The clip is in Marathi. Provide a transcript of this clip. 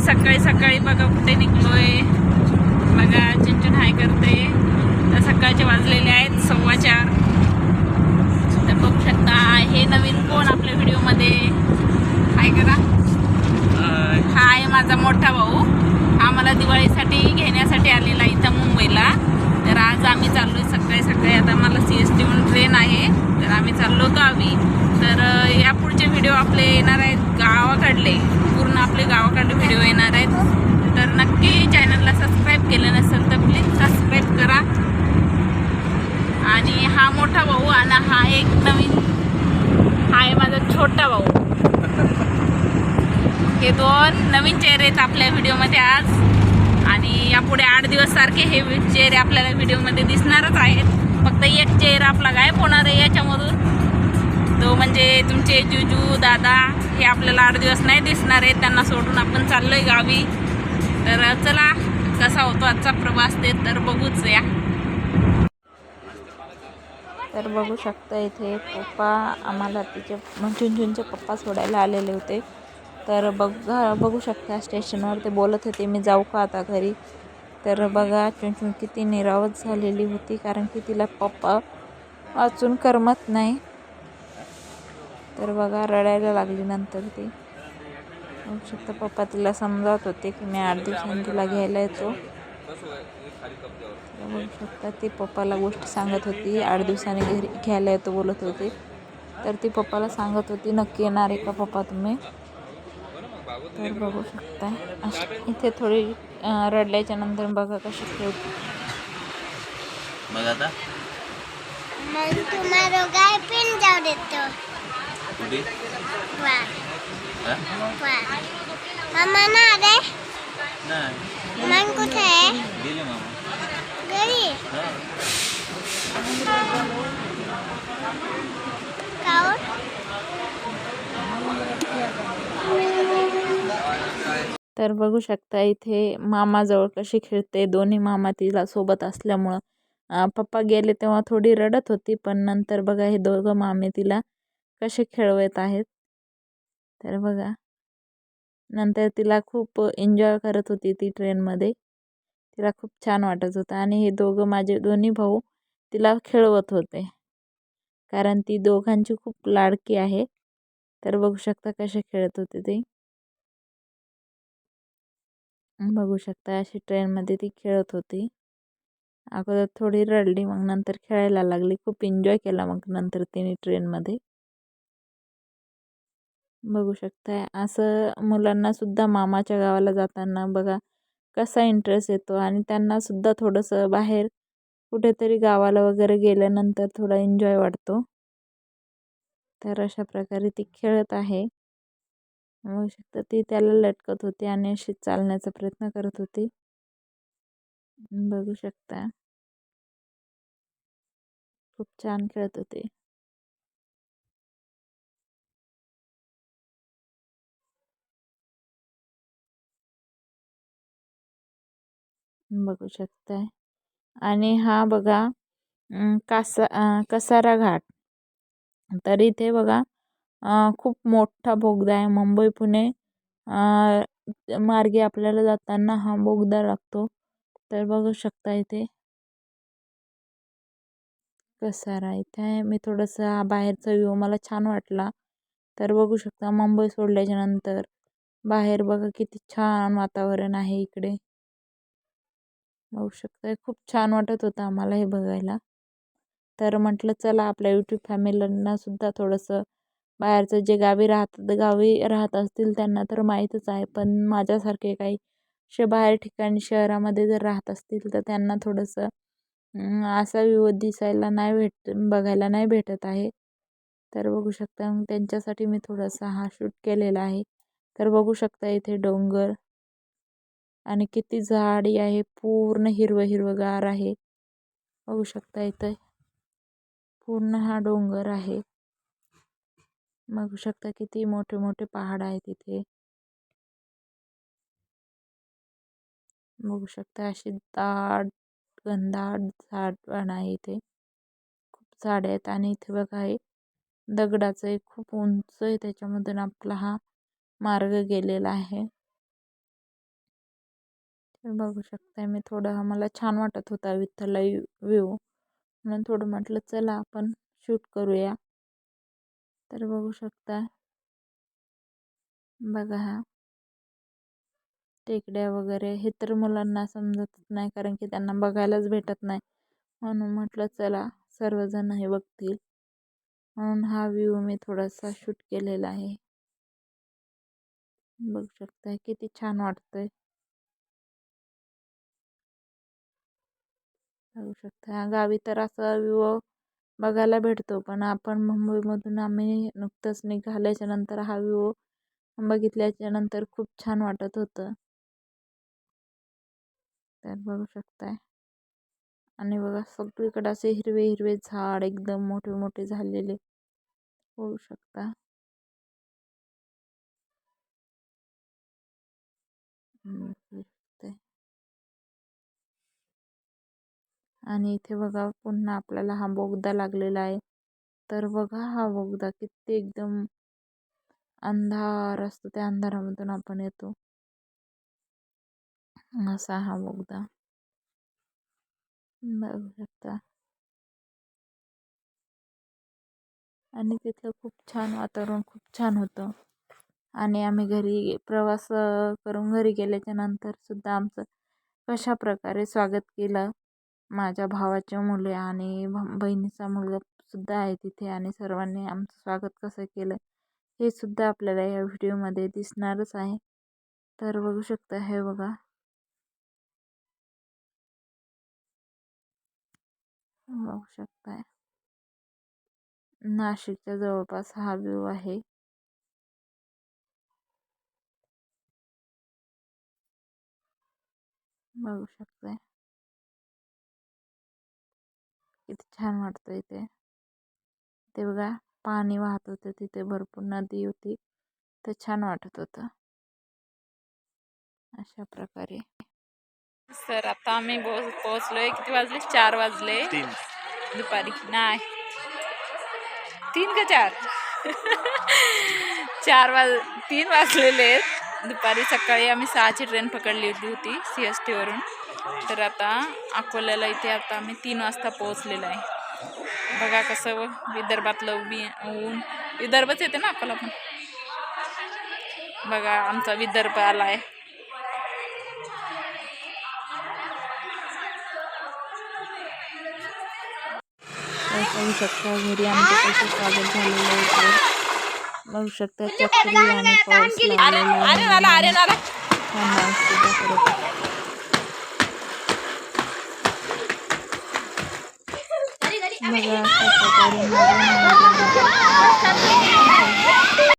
सकाळी सकाळी बघा कुठे निघलोय. बघा चिंचून हाय करते. तर सकाळचे वाजलेले आहेत सव्वा चार. तर बघू शकता हे नवीन कोण आपल्या व्हिडिओमध्ये? हाय करा. हा आहे माझा मोठा भाऊ. हा मला दिवाळीसाठी घेण्यासाठी आलेला इथं मुंबईला. तर आज आम्ही चाललोय सकाळी सकाळी. आता मला सी एस टी म्हणून ट्रेन आहे. तर आम्ही चाललो गावी. तर या पुढचे व्हिडिओ आपले येणार आहेत. गावाकडले. आपले गावाकडे व्हिडिओ येणार आहेत. तर नक्की चॅनलला सबस्क्राईब केलं नसेल तर प्लीज सबस्क्राईब करा. आणि हा मोठा भाऊ आणि हा एक नवीन हा आहे माझा छोटा भाऊ. हे दोन नवीन चेहरे आहेत आपल्या व्हिडिओमध्ये आज. आणि यापुढे आठ दिवस सारखे हे चेहरे आपल्याला व्हिडिओमध्ये दिसणारच आहेत. फक्त एक चेहरा आपला गायब होणार आहे याच्यामधून. तो म्हणजे तुमचे जुजू दादा हे आपल्याला आठ दिवस नाही दिसणार आहेत त्यांना सोडून आपण चाललोय गावी. तर चला कसा होतो आजचा प्रवास ते तर बघूच या. तर बघू शकता इथे पप्पा आम्हाला तिचे झुंझुनचे पप्पा सोडायला आलेले होते. तर बघा बघू शकता स्टेशनवर ते बोलत होते मी जाऊ का आता घरी? तर बघा चुनचुन किती निरावत झालेली होती कारण की तिला पप्पा वाचून करमत नाही. तर बघा रडायला लागली नंतर ती. बघू शकता पप्पा तिला समजावत होते की मी आठ दिवसांनी तिला घ्यायला येतो. तर बघू शकता ती पप्पाला गोष्ट सांगत होती. आठ दिवसांनी घरी घ्यायला येतो बोलत होती. तर ती पप्पाला सांगत होती नक्की येणार आहे का पप्पा तुम्ही? तर बघू शकता. अशी इथे थोडी रडल्याच्या नंतर बघा कशी खेळते मग आता? मग तुम्हाला काय पिन जाऊ देतो कुठे हा? वा. मामा ना रे नाही. मग कुठे आहे? गेले मामा. घरी. काऊन तर बघू शकता इथे मामाजवळ कशी खेळते. दोन्ही मामा तिला सोबत असल्यामुळं पप्पा गेले तेव्हा थोडी रडत होती पण नंतर बघा हे दोघं मामे तिला कसे खेळवत आहेत. तर बघा. नंतर तिला खूप एन्जॉय करत होती ती ट्रेनमध्ये तिला खूप छान वाटत होतं आणि हे दोघं माझे दोन्ही भाऊ तिला खेळवत होते. कारण ती दोघांची खूप लाडकी आहे. तर बघू शकता कसे खेळत होते ते. बघू शकता अशी ट्रेनमध्ये ती खेळत होती. अगोदर थोडी रडली मग नंतर खेळायला लागली. खूप एन्जॉय केला मग नंतर तिने ट्रेनमध्ये बघू शकताय. असं मुलांना सुद्धा मामाच्या गावाला जाताना बघा कसा इंटरेस्ट येतो आणि त्यांना सुद्धा थोडंसं बाहेर कुठेतरी गावाला वगैरे गेल्यानंतर थोडा एन्जॉय वाटतो. तर अशा प्रकारे ती खेळत आहे. बघू शकता ती त्याला लटकत होती आणि अशी चालण्याचा प्रयत्न करत होती. बघू शकता. खूप छान खेळत होती. बघू शकताय. आणि हा बघा कासा कसारा घाट. तर इथे बघा खूप मोठा बोगदा आहे. मुंबई पुणे मार्गे आपल्याला जाताना हा बोगदा लागतो. तर बघू शकता इथे. कसारा इथे आहे. मी थोडंसं हा बाहेरचा व्ह्यू मला छान वाटला. तर बघू शकता मुंबई सोडल्याच्या नंतर बाहेर बघा किती छान वातावरण आहे इकडे. बघू शकता. खूप छान वाटत होतं आम्हाला हे बघायला. तर म्हटलं चला आपल्या यूट्यूब फॅमिलींना सुद्धा थोडंसं बाहेरचं जे गावी राहतात गावी राहत असतील त्यांना तर माहीतच आहे. पण माझ्यासारखे काही असे बाहेर ठिकाणी शहरामध्ये जर राहत असतील तर त्यांना थोडंसं असा व्ह्यू दिसायला नाही भेट बघायला नाही भेटत आहे. तर बघू शकता मग त्यांच्यासाठी मी थोडासा हा शूट केलेला आहे. तर बघू शकता इथे डोंगर आणि किती झाडी आहे पूर्ण हिरवं हिरवंगार आहे. बघू शकता इथं पूर्ण हा डोंगर आहे. बघू शकता किती मोठे मोठे पहाड आहेत इथे. बघू शकता अशी दाट घनदाट झाडण आहे इथे. खूप झाडे आहेत आणि इथे बघा हे दगडाचं एक खूप उंच आहे त्याच्यामधून आपला हा मार्ग गेलेला आहे. बघू शकताय मी थोडं मला छान वाटत होता विठ्ठला व्ह्यू म्हणून थोडं म्हटलं चला आपण शूट करूया. तर बघू शकता. बघा हा. टेकड्या वगैरे हे तर मुलांना समजतच नाही कारण की त्यांना बघायलाच भेटत नाही. म्हणून म्हटलं चला सर्वजण हे बघतील. म्हणून हा व्ह्यू मी थोडासा शूट केलेला आहे. बघू शकताय किती छान वाटतंय. बघू शकता. गावी तर असा विवो बघायला भेटतो पण आपण मुंबईमधून आम्ही नुकतंच निघाल्याच्या नंतर हा विवो बघितल्याच्या नंतर खूप छान वाटत होतं. तर बघू शकताय. आणि बघा सगळीकडे असे हिरवे हिरवे झाड एकदम मोठे मोठे झालेले होऊ शकता. आणि इथे बघा पुन्हा आपल्याला हा बोगदा लागलेला आहे. तर बघा हा बोगदा किती एकदम अंधार असतो त्या अंधारामधून आपण येतो. असा हा बोगदा. बघू शकता. आणि तिथलं खूप छान वातावरण खूप छान होतं. आणि आम्ही घरी प्रवास करून घरी गेल्याच्यानंतर सुद्धा आमचं कशा प्रकारे स्वागत केलं. माझ्या भावाचे मुले आणि बहिणीचा मुलगा सुद्धा आहे तिथे आणि सर्वांनी आमचं स्वागत कसं केलं हे सुद्धा आपल्याला या व्हिडिओमध्ये दिसणारच आहे. तर बघू शकता हे बघा. बघू शकताय. नाशिकच्या जवळपास हा व्ह्यू आहे. बघू शकताय. किती छान वाटतं इथे ते बघा पाणी वाहत होतं तिथे भरपूर नदी होती. तर छान वाटत होतं. अशा प्रकारे. सर आता आम्ही पोहोचलोय. किती वाजले? चार वाजले. दुपारी. नाही. तीन का चार? चार वाज तीन वाजलेले आहेत. दुपारी सकाळी आम्ही सहाची ट्रेन पकडलेली होती सी एस टीवरून तर आता अकोल्याला इथे आता आम्ही तीन वाजता पोहोचलेलो आहे. बघा कसं विदर्भातलं उभी ऊन. विदर्भच येते ना अकोला पण? बघा आमचा विदर्भ आला आहे शकता घरी आमचं कसं स्वागत झालेलं आहे बघू शकता चक्री आणि पाऊस लागलेला आहे. 啊啊啊啊啊